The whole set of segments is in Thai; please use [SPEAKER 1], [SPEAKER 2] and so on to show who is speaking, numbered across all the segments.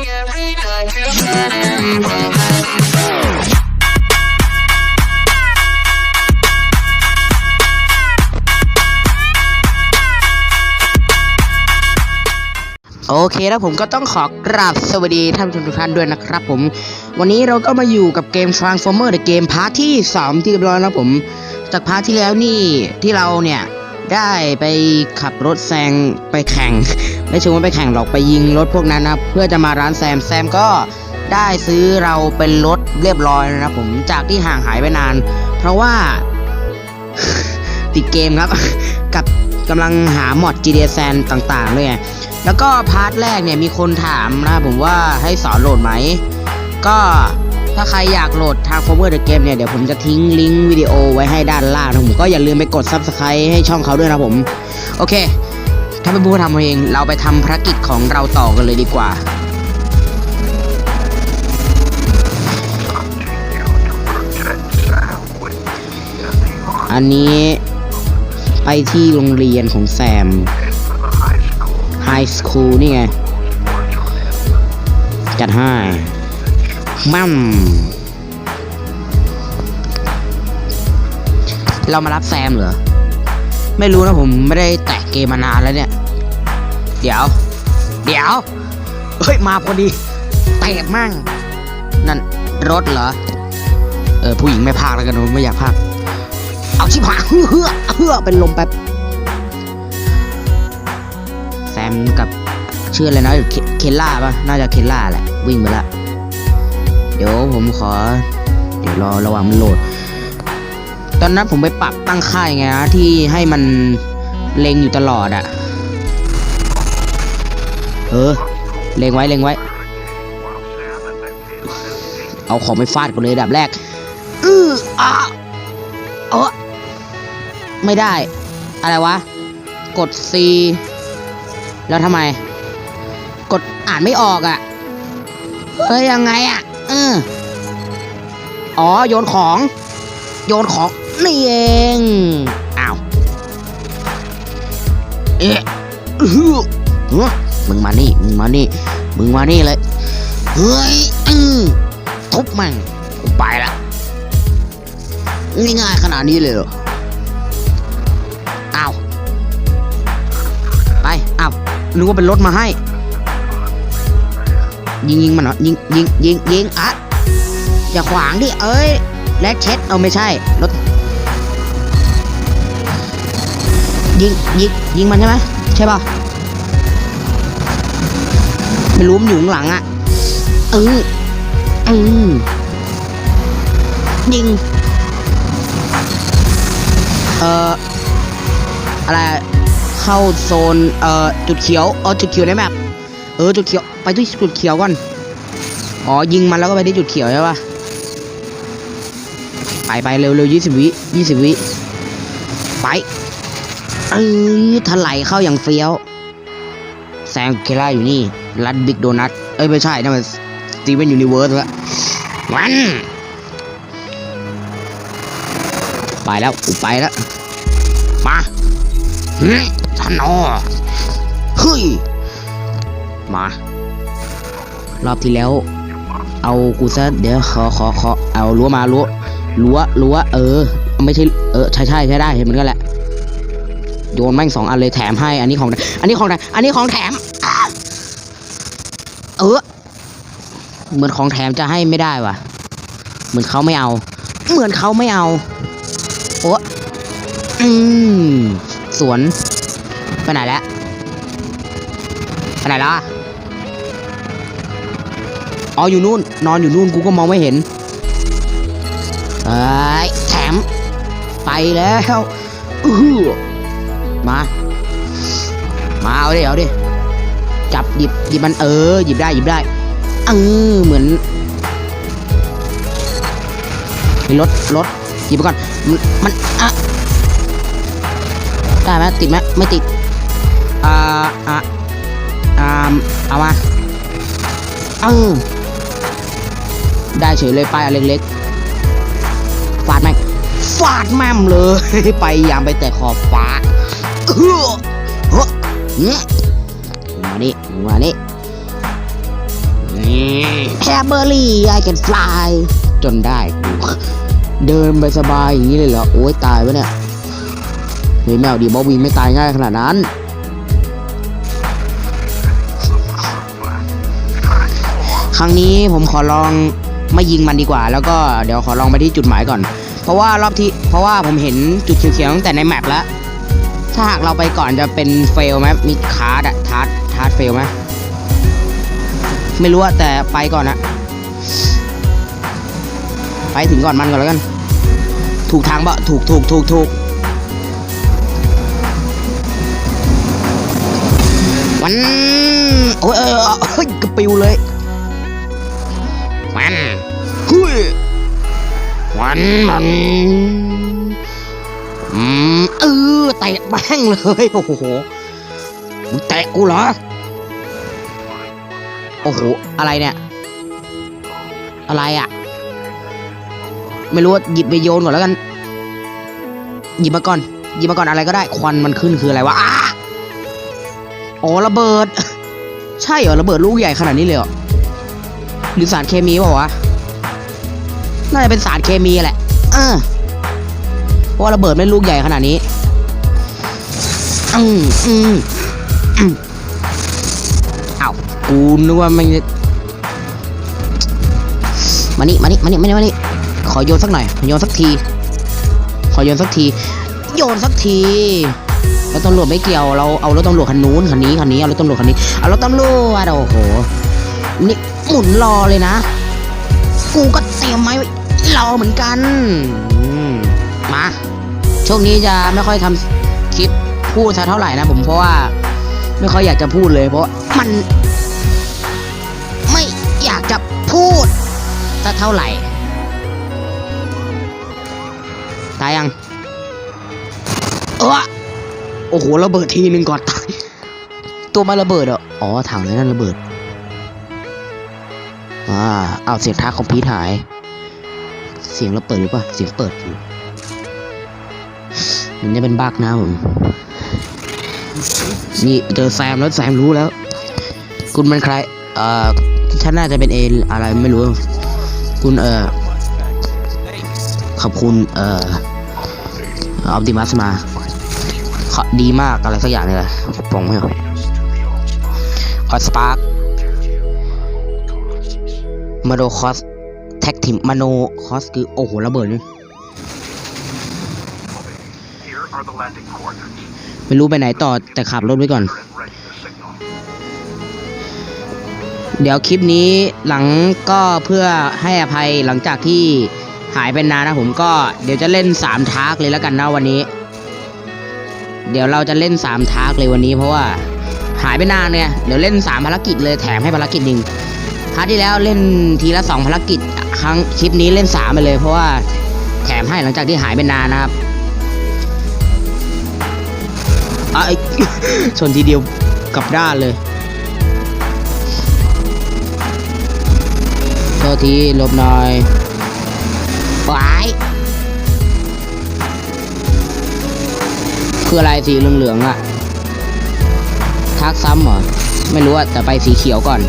[SPEAKER 1] โอเคแล้วผมก็ต้องขอกราบสวัสดีท่านผู้ชมทุกท่านด้วยนะครับผม วันนี้เราก็มาอยู่กับเกม Transformer The Game พาร์ทที่ 3 ที่เรียบร้อยแล้วผม จากพาร์ทที่แล้วนี่ที่เราเนี่ย ได้ไปขับรถแซงไปแข่ง ไม่ใช่ว่าไปแข่งหรอกไปยิงรถพวกนั้นนะเพื่อจะมาร้านแซมแซมก็ได้ซื้อเราเป็นรถเรียบร้อยนะครับผมจากที่ห่างหายไปนาน เพราะว่าติดเกมครับ กับกำลังหาหมอด GTA San ต่างๆด้วยไงแล้วก็พาร์ทแรกเนี่ยมีคนถามนะผมว่าให้สอนโหลดไหม ก็ ถ้าใครอยากโหลดทาง Former the Game เนี่ย เดี๋ยวผมจะทิ้งลิงก์วิดีโอไว้ให้ด้านล่างนะผมก็อย่าลืมไปกด Subscribe ให้ช่องเขาด้วยนะผม โอเค ถ้าไม่พูดทำเอง เราไปทำภารกิจของเราต่อกันเลยดีกว่า อันนี้ไปที่โรงเรียนของแซมไฮสคูลนี่ไง จัดให้ มั่มเรามารับแซมเหรอ ไม่รู้นะผมไม่ได้แตะเกมมานานแล้วเนี่ย เดี๋ยว เดี๋ยว เฮ้ย มาพอดีเตะมั่ง นั่นรถเหรอ เออ ผู้หญิงไม่พากแล้วกันไม่อยากพากเอาชิบหายเฮือเฮือเป็นลมแป๊บ แซมกับชื่ออะไรนะ เคล่าปะน่าจะเคลล่าแหละ วิ่งไปละเดี๋ยวผมขอ เดี๋ยวรอระหว่างมันโหลด ตอนนั้นผมไปปรับตั้งค่ายไงนะที่ให้มันเล็งอยู่ตลอดอะเออ เล็งไว้เล็งไว้ เอาของไปฟาดกันเลยดับแรก อืออะเออไม่ได้ อะไรวะ กด C แล้วทำไม กดอ่านไม่ออกอะ่ะ เฮ้ยยังไงอะ่ะ อออ๋อ โยนของ โยนของ นี่เอง อ้าว เอ๊ะฮ้ยมึงมานี่ มึงมานี่ มึงมานี่เลย เฮ้ยอือทุบม่งกูไปละง่ายๆขนาดนี้เลยเหรออ้าว ไป อ้าวนึกว่าเป็นรถมาให้ ยิงยิงมันเหรอยิงยิงยิงยิงอะอย่าขวางดิเอ้ยแลกเช็ดเอาไม่ใช่รถยิงยิงยิงมันใช่ไหมใช่ป่ะไม่รู้มันอยู่ข้างหลังอะเออเออยิงเอ่ออะไรเข้าโซนเอ่อจุดเขียวเออจุดเขียวในแมปเออจุดเขียว ไปที่จุดเขียวก่อน อ๋อ ยิงมันแล้วก็ไปที่จุดเขียวใช่ปะไปไปเร็วเร็วยี่สิบวิยี่สิบวิ ไปเออถลายเข้าอย่างเฟี้ยว แซงเคล่าอยู่นี่ รัดบิ๊กโดนัท เอ้ย ไม่ใช่นั่นมันสตีเวนยูนิเวิร์สละวันไปแล้วไปแล้ว มาฮึท่านอเฮ้ย มา รอบที่แล้ว เอากูซะเดี๋ยวขอขอขอเอารั้วมารั้วรั้วรั้วเออ ไม่ใช่เออใช่ใช่ใช่ได้เห็นมือนกันแหละโยนแม่งสองอันเลยแถมให้ อันนี้ของอันนี้ของแถมอันนี้ของแถมอเออ เหมือนของแถมจะให้ไม่ได้ว่ะ เหมือนเขาไม่เอา เหมือนเขาไม่เอาโอ้อืมสวนไปไหนแล้วไปไหนแล้ว อะอ๋ออยู่นู่น นอนอยู่นู่นกูก็มองไม่เห็นเอ้ยแถมไปแล้วอือมา มาเอาดิเอาดิจับหยิบหยิบมันเออหยิบได้หยิบได้เออเหมือนมีรถรถหยิบไปก่อนมันมันอะได้ไหมติดไหมไม่ติดอ่าอ่าอ่าเอามาเออ ได้เฉยเลยป้ายเล็กๆฟาดแม่งฟาดแม่มเลย ไปยามไปแต่ขอบฟ้าเฮ้อเฮ้อเนี่มานี่มานี่ b e r r y I can fly จนได้ เดินไปสบายอย่างนี้เลยเหรอ โอ้ยตายปะเนี่ยเฮ้ยแมวดีบอวิงไม่ตายง่ายขนาดนั้นครั้งนี้ผมขอลอง ไม่ยิงมันดีกว่า แล้วก็เดี๋ยวขอลองไปที่จุดหมายก่อน เพราะว่ารอบที่เพราะว่าผมเห็นจุดเขียวๆตั้งแต่ในแมปแล้ว ถ้าหากเราไปก่อนจะเป็นเฟลไหมมีคาร์ดอะทาร์ดทาร์ดเฟลไหมไม่รู้อะแต่ไปก่อนอะไปถึงก่อนมันก่อนแล้วกัน ถูกทางปะถูกถูกถูกถูกวันโอ้ยเออเฮ้ยกระปิวเลยันมันอืมเออเตะแบ้งเลยโอ้โหมึงเตะกูเหรอโอ้โหอะไรเนี่ย อะไรอะ่ะ ไม่รู้หยิบไปโยนก่อนแล้วกันหยิบมาก่อนหยิบมาก่อนอะไรก็ได้ ควันมันขึ้นคืออะไรวะอ้าอ๋อระเบิด ใช่เหรอระเบิดลูกใหญ่ขนาดนี้เลยเหรอหรือสารเคมีเปล่าวะ น่าจะเป็นสารเคมีแหละเออเพราะว่าระเบิดไม่ลูกใหญ่ขนาดนี้ อืมอืมอืมอ้าวกูนึกว่ามันจะมานี่มานี่มานี่มานี่มานี่ขอโยนสักหน่อยขอโยนสักที ขอโยนสักที โยนสักทีรถตำรวจไม่เกี่ยว เราเอารถตำรวจคันนู้นคันนี้คันนี้ เอารถตำรวจคันนี้ เอารถตำรวจโอ้โห นี่หมุนรอเลยนะ กูก็เตรียมไว้รอเหมือนกันอืมมา ช่วงนี้จะไม่ค่อยทำคลิปพูดซะเท่าไหร่นะผมเพราะว่าไม่ค่อยอยากจะพูดเลย เพราะมัน ไม่อยากจะพูดสักเท่าไหร่ ตายยังเออโอ้โหระเบิดทีหนึ่งก่อนตายตัวมาระเบิดเหรออ๋อถังเลยนั่นระเบิดอ่าเอาเสียงทักของพีทหาย เสียงเราเปิดหรือเปล่าเสียงเปิดอยู่มันจะเป็นบักนะผมนี่เจอแซมแล้วแซมรู้แล้ว คุณเป็นใครเอ่อฉันน่าจะเป็นเออะไรไม่รู้ คุณเอ่อขอบคุณเอ่อออปติมัสมาขอดีมากอะไรสักอย่างนี่แหละปองไม่หรอคอสปาร์คมาโดคอส ท็กทีมมาโนคอสคือโอ้โหระเบิดนี่
[SPEAKER 2] Here are the landing coordinates.
[SPEAKER 1] ไม่รู้ไปไหนต่อแต่ขับรถไว้ก่อน
[SPEAKER 2] And ready the signal.
[SPEAKER 1] เดี๋ยวคลิปนี้หลังก็เพื่อให้อภัยหลังจากที่หายไปนานนะผมก็เดี๋ยวจะเล่น3ทาร์กเลยแล้วกันนะวันนี้ เดี๋ยวเราจะเล่น3ทาร์กเลยวันนี้เพราะว่าหายไปนานเนี่ยเดี๋ยวเล่น3ภารกิจเลยแถมให้ภารกิจหนึ่ง พาร์ทที่แล้วเล่นทีละ 2 ภารกิจ ครั้งคลิปนี้เล่น3ไปเลย เพราะว่าแถมให้หลังจากที่หายไปนานนะครับอะไอ้ชนทีเดียวกับด้านเลยโทษทีลบหน่อยไว้คืออะไรสีเหลืองๆอะทักซ้ำเหรอ ไม่รู้อะแต่ไปสีเขียวก่อน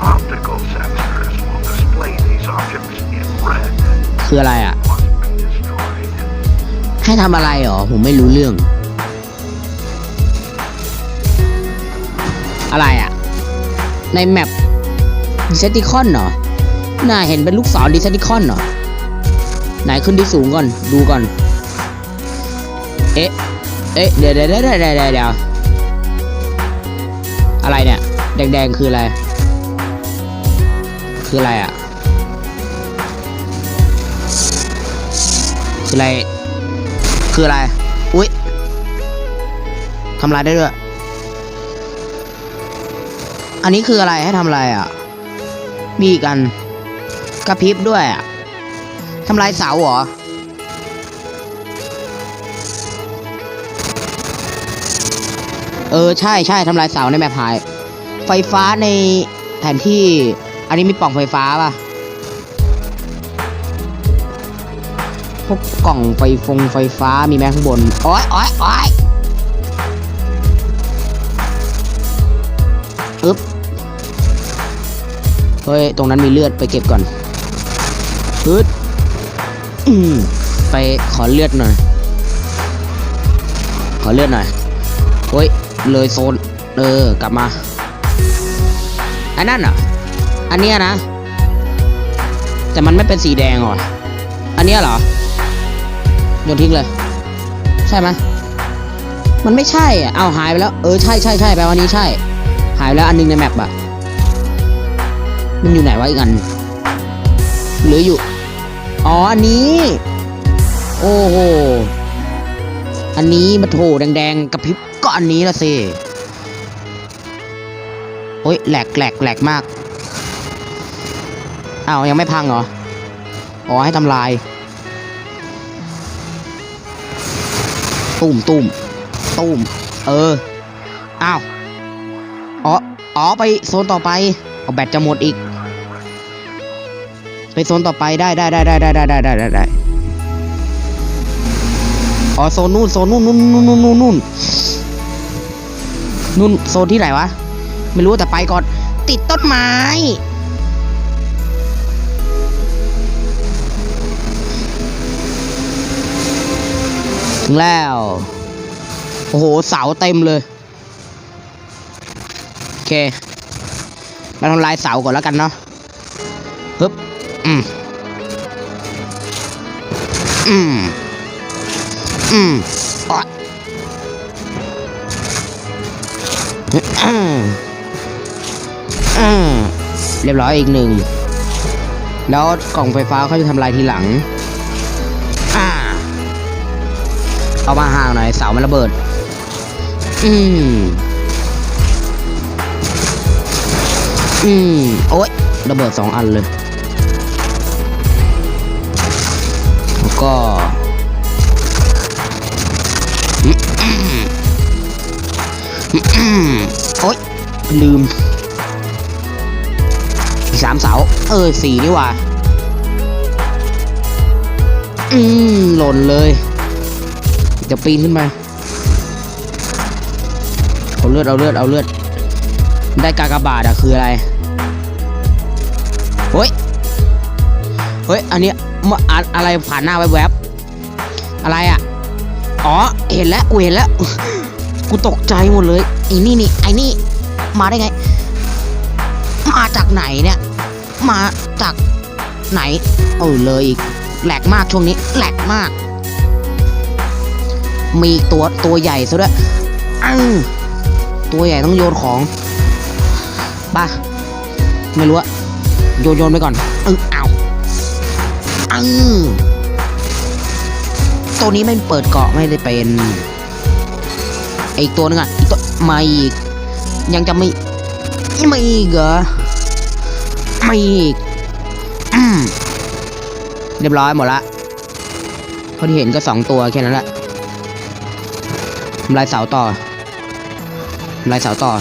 [SPEAKER 2] optical sensors will display these objects in red.
[SPEAKER 1] คืออะไรอะให้ทำอะไรหรอ ผมไม่รู้เรื่อง อะไรอะในแมปดิเซติคอนเหรอ น่าเห็นเป็นลูกศรดิเซติคอนเหรอ ไหนขึ้นที่สูงก่อน ดูก่อน เอ๊ะ เอ๊ะเดี๋ยวเดี๋ยวเดี๋ยวเดี๋ยวเดี๋ยวอะไรเนี่ย แดงๆ คืออะไร คืออะไรอะ คืออะไร คืออะไร อุ๊ยทำลายได้ด้วย อันนี้คืออะไรให้ทำอะไรอะ มีกันกระพริบด้วยอะ ทำลายเสาเหรอ เออ ใช่ใช่ทำลายเสาในแมพพาย ไฟฟ้าในแผนที่ อันนี้มีปล่องไฟฟ้าป่ะ พวกกล่องไฟฟงไฟฟ้ามีแม้ข้างบน โอ้ยโอ้ยโอ้ยอึ๊บ เฮ้ย ตรงนั้นมีเลือดไปเก็บก่อนฮึด อืมไปขอเลือดหน่อย ขอเลือดหน่อยเฮ้ยเลยโซน เออกลับมา อันนั้นเหรออันเนี้ยนะ แต่มันไม่เป็นสีแดงหรอ อันเนี้ยเหรอโยนทิ้งเลย ใช่ไหมมันไม่ใช่อะเอาหายไปแล้ว เออใช่ใช่ใช่แปลว่านี้ใช่ หายไปแล้วอันนึงในแมปอะมันอยู่ไหนวะอีกอันหรืออยู่ อ๋อ อันนี้ โอ้โห อันนี้มาโถแดงๆกระพริบก็อันนี้ละสิ โอ้ยแหลกแหลกแหลกมาก อ้าว ยังไม่พังเหรอ อ๋อ ให้ทำลาย ตุ้มตุ้มตุ้มเออ อ้าว อ๋อ อ๋อ ไปโซนต่อไป เอาแบตจะหมดอีก ไปโซนต่อไปได้ได้ได้ได้ได้ได้ได้ได้ได้อ๋อโซนนู่นโซนนู่นนู่นนู่นนู่นนู่นนู่นนู่นโซนที่ไหนวะ ไม่รู้แต่ไปก่อน ติดต้นไม้ ถึงแล้ว โอ้โห เสาเต็มเลย โอเคเราทำลายเสาก่อนแล้วกันเนาะ อืม อืมอ๊ะอืมอืมเรียบร้อยอีกหนึ่ง แล้วกล่องไฟฟ้าเขาจะทำลายทีหลัง อ่า เอามาห่างหน่อยเสามันระเบิด อืม อืม โอ๊ย ระเบิดสองอันเลย ก็โอ๊ยลืมสามเสา เออสี่นี่ว่า อืมหล่นเลยจะปีนขึ้นไปเอาเลือด เอาเลือด เอาเลือด ได้กากบาทอะคืออะไร เฮ้ย เฮ้ย อันเนี้ย ออะอะไรผ่านหน้าแวบๆอะไรอะอ๋อ เห็นแล้ว กูเห็นแล้ว กูตกใจหมดเลยไอ้นี่นี่ไอ้นี่ มาได้ไง มาจากไหนเนี่ย มาจากไหน เออเลยอีกแหลกมากช่วงนี้แหลกมาก มีตัวตัวใหญ่ซะด้วยอังตัวใหญ่ต้องโยนของป่ะไม่รู้อะโยนโยนไปก่อนเออเอา เออตัวนี้ไม่เปิดเกาะไม่ได้เป็นไออีกตัวนึงอะอีกตัวมาอีก ยังจะไม่ไม่อีกเหรอไม่อีกอืมเรียบร้อยหมดละเท่าที่เห็นก็สองตัวแค่นั้นแหละลายเสาต่อลายเสาต่อ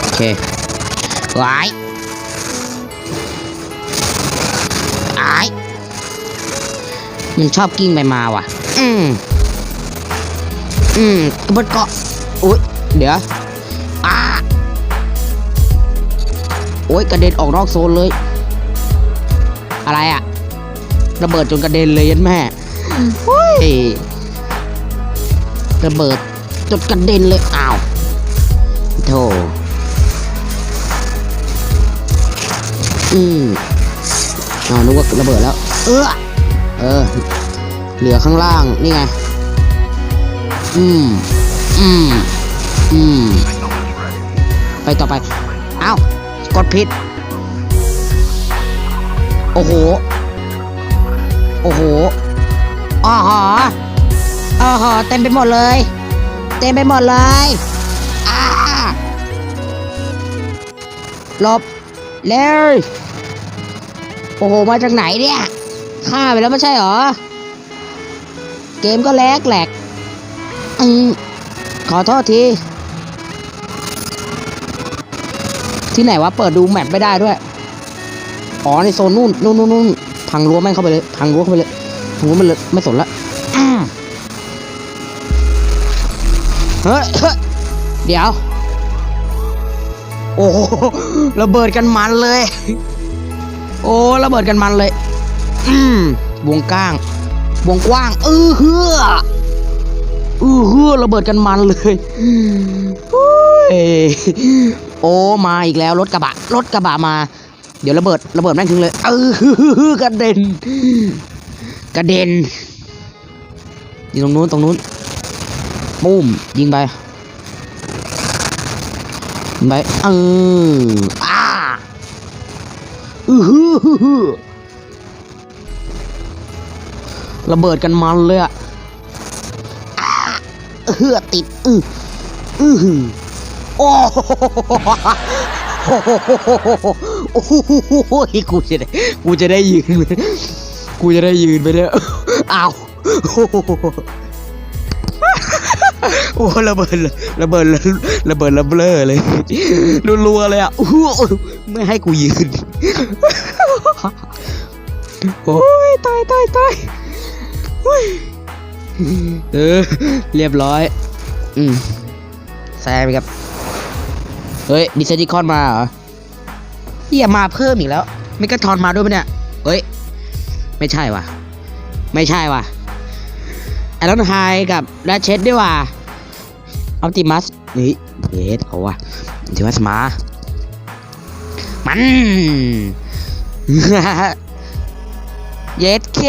[SPEAKER 1] โอเคไว้ มันชอบกิ้งไปมาว่ะ อืม อืมบนเกาะอุ้ยเดี๋ยวอ่าโอ้ยกระเด็นออกนอกโซนเลย อะไรอะระเบิดจนกระเด็นเลยยันแม่เฮ้ยระเบิดจนกระเด็นเลยอ้าวโธ่อืมอ๋อนึกว่าระเบิดแล้ว เออ เออ เหลือข้างล่าง นี่ไง อืม อืม อืม ไปต่อไป เอ้า กดผิด โอ้โห โอ้โหอ้อหออ้อหอเต็มไปหมดเลย เต็มไปหมดเลยอ้าหลบเร็วโอ้โห มาจากไหนเนี่ย ฆ่าไปแล้วไม่ใช่หรอ เกมก็แลกแหลกอืมขอโทษที ที่ไหนวะเปิดดูแมปไม่ได้ด้วย อ๋อในโซนนู่นนู่นนู่นพังรั้วแม่งเข้าไปเลยพังรั้วเข้าไปเลยพังรั้วมันเลยไม่สนละเฮ้ยเดี๋ยว โอ้ระเบิดกันมันเลย โอ้ระเบิดกันมันเลย อืมวงก้าง วงกว้าง เออเฮือเออเฮือระเบิดกันมันเลยโอ้ยโอมาอีกแล้วรถกระบะรถกระบะมา เดี๋ยวระเบิดระเบิดแม่งทิ้งเลย เออฮือกระเด็น กระเด็นยิงตรงนู้นตรงนู้นปุ้มยิงไปยิงไปเอออ้าอือฮือ ระเบิดกันมันเลยอะเฮือติด อืออือหือโอ้โหโอ้โหกูจะได้กูจะได้ยืน กูจะได้ยืนไปเนี่ยอ้าวโอ้ระเบิดระเบิดระเบิดระเบ้อเลยรัวๆเลยอะไม่ให้กูยืน โอ้ยตายตายตาย เออ เรียบร้อย อืมแซมครับ เฮ้ย ดิเซติคอนมาเหรอเฮียมาเพิ่มอีกแล้วไม่กระทอนมาด้วยปะเนี่ย เฮ้ย ไม่ใช่ว่ะ ไม่ใช่ว่ะไอรอนไฮกับแรชเชดด้วยว่ะออปติมัสนี่เยสเอาว่ะออปติมัสมา มัน เยสเค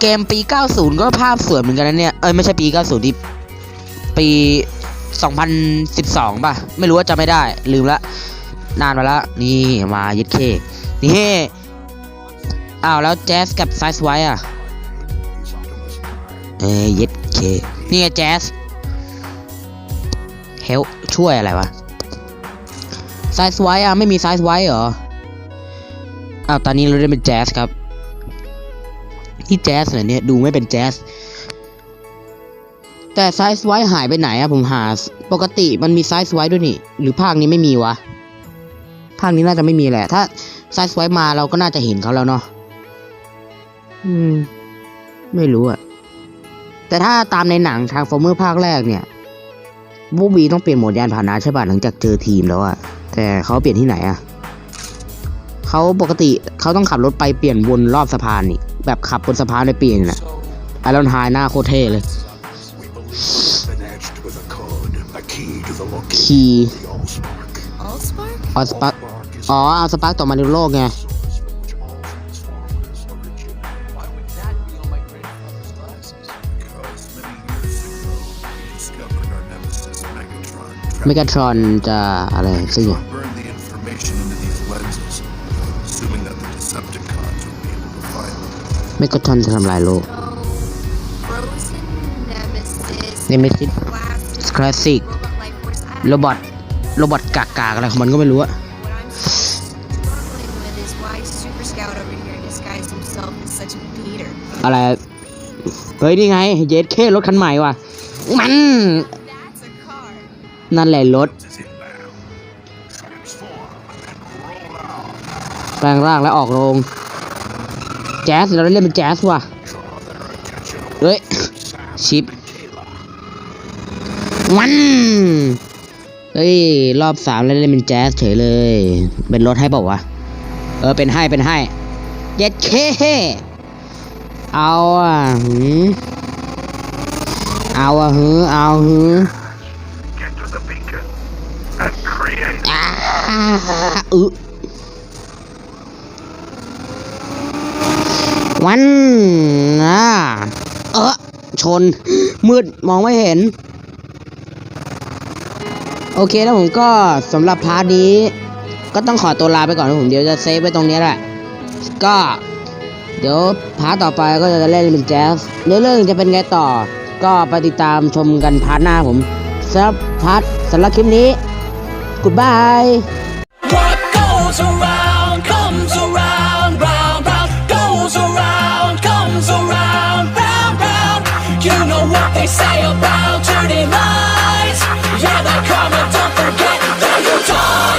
[SPEAKER 1] เกมปี 90 ก็ภาพสวยเหมือนกันนะเนี่ย เอ้ยไม่ใช่ปี 90ที่ปี 2012 ป่ะ ไม่รู้ว่าจะไม่ได้ ลืมละ นานมาแล้วนี่มาเยสเคนี่อ้าวแล้วแจ๊สกับไซส์ไว้อะเอ้ยเย็ดเค นี่ไงแจ๊สเฮลช่วยอะไรวะไซส์ไว้อะไม่มีไซส์ไว้เหรออ้าวตอนนี้เราได้เป็นแจ๊สครับ นี่แจ๊สเหรเนี่ยดูไม่เป็นแจ๊สแต่ไซส์ไว้หายไปไหนอะผมหา ปกติมันมีไซส์ไว้ด้วยนี่ หรือภาคนี้ไม่มีวะ ภาคนี้น่าจะไม่มีแหละ ถ้าไซส์ไว้มาเราก็น่าจะเห็นเขาแล้วเนาะอืม ไม่รู้อะแต่ถ้าตามในหนังทางฟอร์เมอร์ภาคแรกเนี่ยบูบีต้องเปลี่ยนโหมดยานพาหนะใช่ป่ะหลังจากเจอทีมแล้วอะแต่เขาเปลี่ยนที่ไหนอะเขาปกติเขาต้องขับรถไปเปลี่ยนวนรอบสะพานนี่ แบบขับบนสะพานไปเปลี่ยนน่ะไอรอนไฮหน้าโคตรเท่เลย
[SPEAKER 2] Been etched with a code, a key to the location
[SPEAKER 1] คีย์
[SPEAKER 2] of the Allspark.
[SPEAKER 3] Allspark?
[SPEAKER 1] ออสปักอ๋อเอาสปักต่อมาในโลกไง
[SPEAKER 2] Source which all Transformers origin. Why would that be on my grandfather's glasses? Because many years ago, we discovered our nemesis Megatron.
[SPEAKER 1] เมกาทรอนจะอะไรซึ่ง
[SPEAKER 2] Megatron burned the information
[SPEAKER 1] ไม่ก็ทำจะทำลายโลกเนมิซิสคลาสสิกโรบอทโรบอทกากๆอะไรของมันก็ไม่รู้อะอะไร เฮ้ย นี่ไง เยสเครถคันใหม่ว่ะ มัน นั่นแหละรถแปลงร่างและออกโรง แจ๊สเราได้เล่นเป็นแจ๊สว่ะ
[SPEAKER 2] Draw their attention
[SPEAKER 1] เฮ้ยชิปวันเฮ้ยรอบสามแล้วเล่นเป็นแจ๊สเฉยเลย เป็นรถให้เปล่าวะเออเป็นให้เป็นให้เย็ดเคเอาอะหืมเอาอะหือเอาหือ
[SPEAKER 2] Get to the beacon and create
[SPEAKER 1] อ่าอึ วันอ่าเออชน มืดมองไม่เห็น โอเคแล้วผมก็สำหรับพาร์ทนี้ ก็ต้องขอตัวลาไปก่อนนะผมเดี๋ยวจะเซฟไว้ตรงนี้แหละ ก็ เดี๋ยวพาร์ทต่อไปก็จะเล่นเป็นแจ๊สเนื้อเรื่องจะเป็นไงต่อ ก็ไปติดตามชมกันพาร์ทหน้าผมสำหรับพาร์ทสำหรับคลิปนี้ Goodbye
[SPEAKER 4] What goes around Time!